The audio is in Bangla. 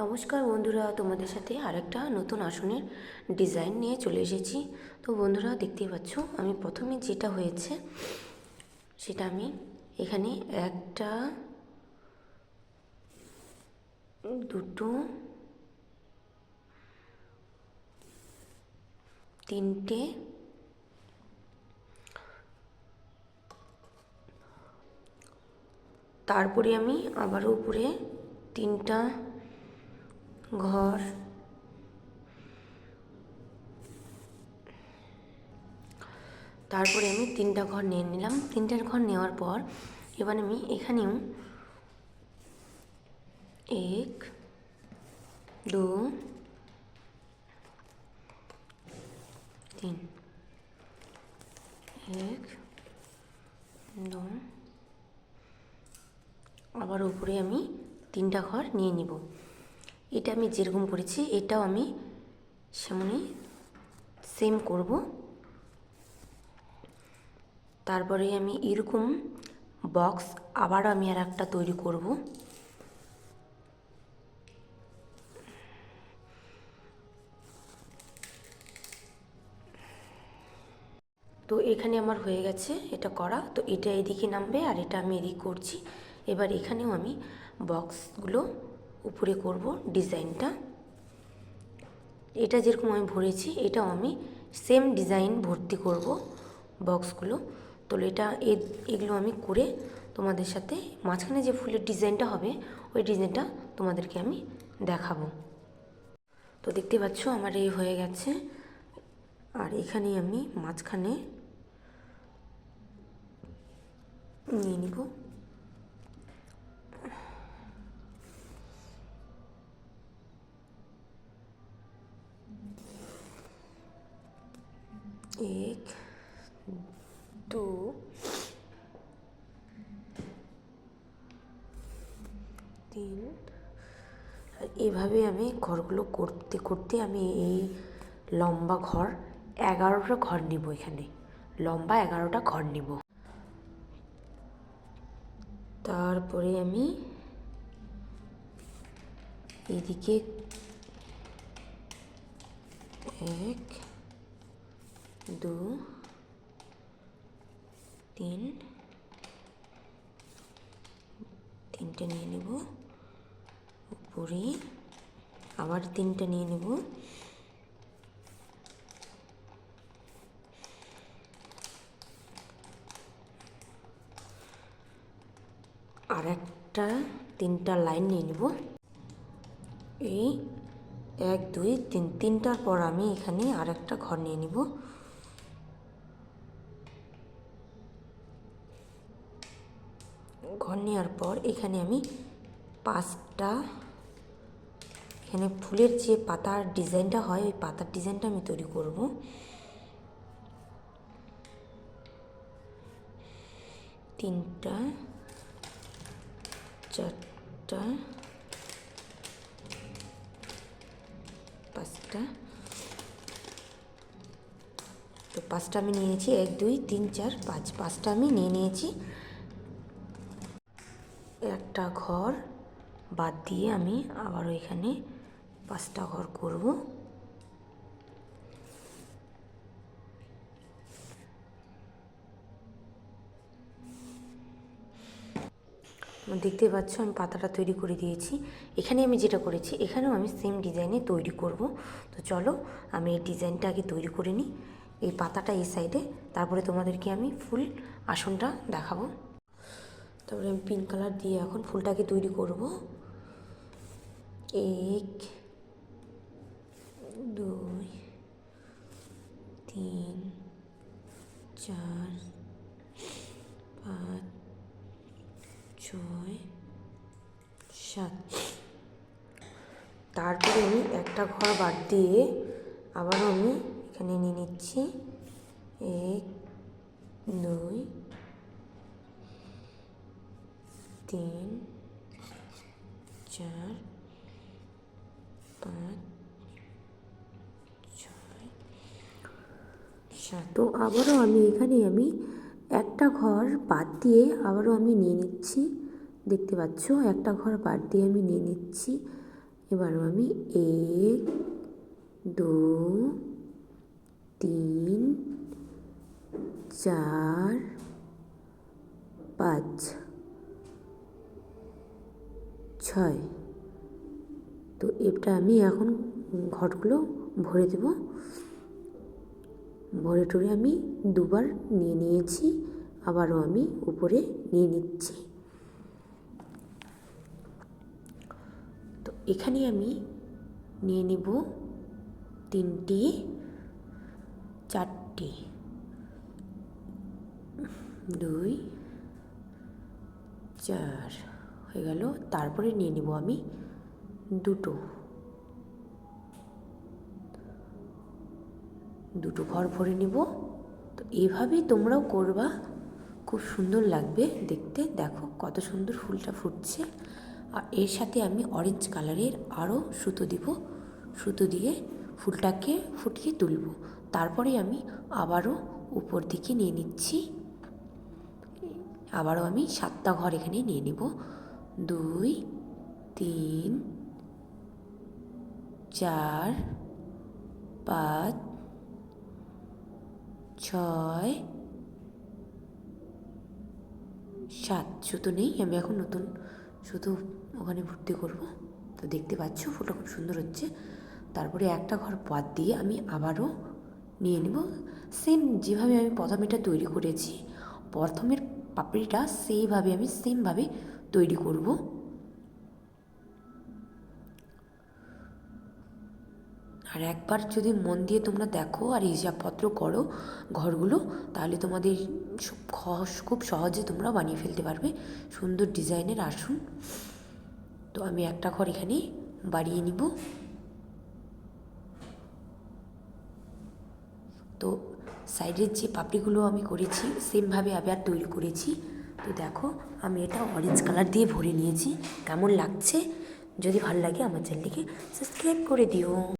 নমস্কার বন্ধুরা, তোমাদের সাথে আরেকটা নতুন আসনের ডিজাইন নিয়ে চলে এসেছি। তো বন্ধুরা, দেখতেই পাচ্ছ, আমি প্রথমে যেটা হয়েছে, সেটা আমি এখানে একটা, দুটো, তিনটে, তারপরে আমি আবারও উপরে তিনটা ঘর। তারপরে আমি তিনটা ঘর নিয়ে নিলাম। তিনটার ঘর নেওয়ার পর এবার আমি এখানেও এক, দু, তিন। এক, দু। আবার উপরে আমি তিনটা ঘর নিয়ে নিব। এটা আমি যেরকম করেছি এটাও আমি সেমনই সেম করব। তারপরে আমি এরকম বক্স আবার আমি আর একটা তৈরি করব। তো এখানে আমার হয়ে গেছে এটা করা, তো এটা এদিকে নামবে আর এটা আমি এদিক করছি। এবার এখানেও আমি বক্সগুলো উপরে করব ডিজাইনটা। এটা যেরকম আমি ভরেছি, এটাও আমি সেম ডিজাইন ভর্তি করব বক্সগুলো তো এটা এগুলো আমি করে তোমাদের সাথে মাঝখানে যে ফুলের ডিজাইনটা হবে, ওই ডিজাইনটা তোমাদেরকে আমি দেখাবো। তো দেখতে পাচ্ছ আমার এই হয়ে গেছে। আর এখানে আমি মাঝখানে নিয়ে নিব। এক, দু, তিন। এভাবে আমি ঘরগুলো করতে করতে আমি এই লম্বা ঘর, এগারোটা ঘর নিব এখানে। লম্বা এগারোটা ঘর নিব। তারপরে আমি এদিকে এক দু, তিন, তিনটে নিয়ে নেব। উপরে আবার তিনটে নিয়ে নেব। আর একটা তিনটা লাইন নিয়ে নেব। এই এক, দুই, তিন, তিনটার পর আমি এখানে আর একটা ঘর নিয়ে নিব। ঘর নেওয়ার পর এখানে আমি পাঁচটা, এখানে ফুলের যে পাতার ডিজাইনটা হয়, ওই পাতার ডিজাইনটা আমি তৈরি করব। তিনটা, চারটা, পাঁচটা। তো পাঁচটা আমি নিয়েছি, এক, দুই, তিন, চার, পাঁচ। পাঁচটা আমি নিয়ে নিয়েছি। একটা ঘর বাদ দিয়ে আমি আবার ওইখানে পাঁচটা ঘর করব। দেখতে পাচ্ছ, আমি পাতাটা তৈরি করে দিয়েছি। এখানে আমি যেটা করেছি, এখানেও আমি সেম ডিজাইনে তৈরি করব। তো চলো, আমি এই ডিজাইনটা আগে তৈরি করে নিই। এই পাতাটা এই সাইডে তারপরে তোমাদেরকে আমি ফুল আসনটা দেখাবো। তারপরে আমি পিঙ্ক কালার দিয়ে এখন ফুলটাকে তৈরি করব। এক, দুই, তিন, চার, পাঁচ, ছয়, সাত। তারপরে আমি একটা ঘর বাদ দিয়ে আবারও আমি এখানে নিয়ে নিচ্ছি। এক, দুই তিন, চার, পাঁচ, ছয় তো আবারও আমি এখানে আমি একটা ঘর বাদ দিয়ে আবারও আমি নিয়ে নিচ্ছি। দেখতে পাচ্ছ, একটা ঘর বাদ দিয়ে আমি নিয়ে নিচ্ছি। এবারও আমি এক, দু, তিন, চার, পাঁচ। ছয় তো এটা আমি এখন ঘটগুলো ভরে দেব। ভরে টরে আমি দুবার নিয়ে নিয়েছি, আবারও আমি উপরে নিয়ে নিচ্ছি। তো এখানে আমি নিয়ে নিব তিনটি, চারটি। দুই, চার। হয়ে গেল। তারপরে নিয়ে নিব আমি দুটো। দুটো ঘর ভরে নিব। তো এইভাবেই তোমরাও করবা। খুব সুন্দর লাগবে দেখতে। দেখো কত সুন্দর ফুলটা ফুটছে। আর এর সাথে আমি অরেঞ্জ কালারের আরও সুতো দিব। সুতো দিয়ে ফুলটাকে ফুটিয়ে তুলব। তারপরে আমি আবারও উপর দিকে নিয়ে নিচ্ছি। আবারও আমি সাতটা ঘর এখানে নিয়ে নিব। দুই, তিন, চার, পাঁচ, ছয়, সাত। সুতো নেই, আমি এখন নতুন সুতো ওখানে ভর্তি করব। তো দেখতে পাচ্ছ, ফুলটা খুব সুন্দর হচ্ছে। তারপরে একটা ঘর বাদ দিয়ে আমি আবারও নিয়ে নেব। সেম যেভাবে আমি প্রথম এটা তৈরি করেছি, প্রথমের পাপড়িটা সেইভাবে আমি সেমভাবে তৈরি করব। আর একবার যদি মন দিয়ে তোমরা দেখো আর হিসাবপত্র করো ঘরগুলো, তাহলে তোমাদের খুব সহজে তোমরা বানিয়ে ফেলতে পারবে। সুন্দর ডিজাইনের আসুন। তো আমি একটা ঘর এখানে বাড়িয়ে নিব। তো সাইডের যে পাপড়িগুলো আমি করেছি, সেমভাবে আবার তৈরি করেছি। তো দেখো, আমি এটা অরেঞ্জ কালার দিয়ে ভরে নিয়েছি। কেমন লাগছে? যদি ভালো লাগে আমার চ্যানেলটিকে সাবস্ক্রাইব করে দিও।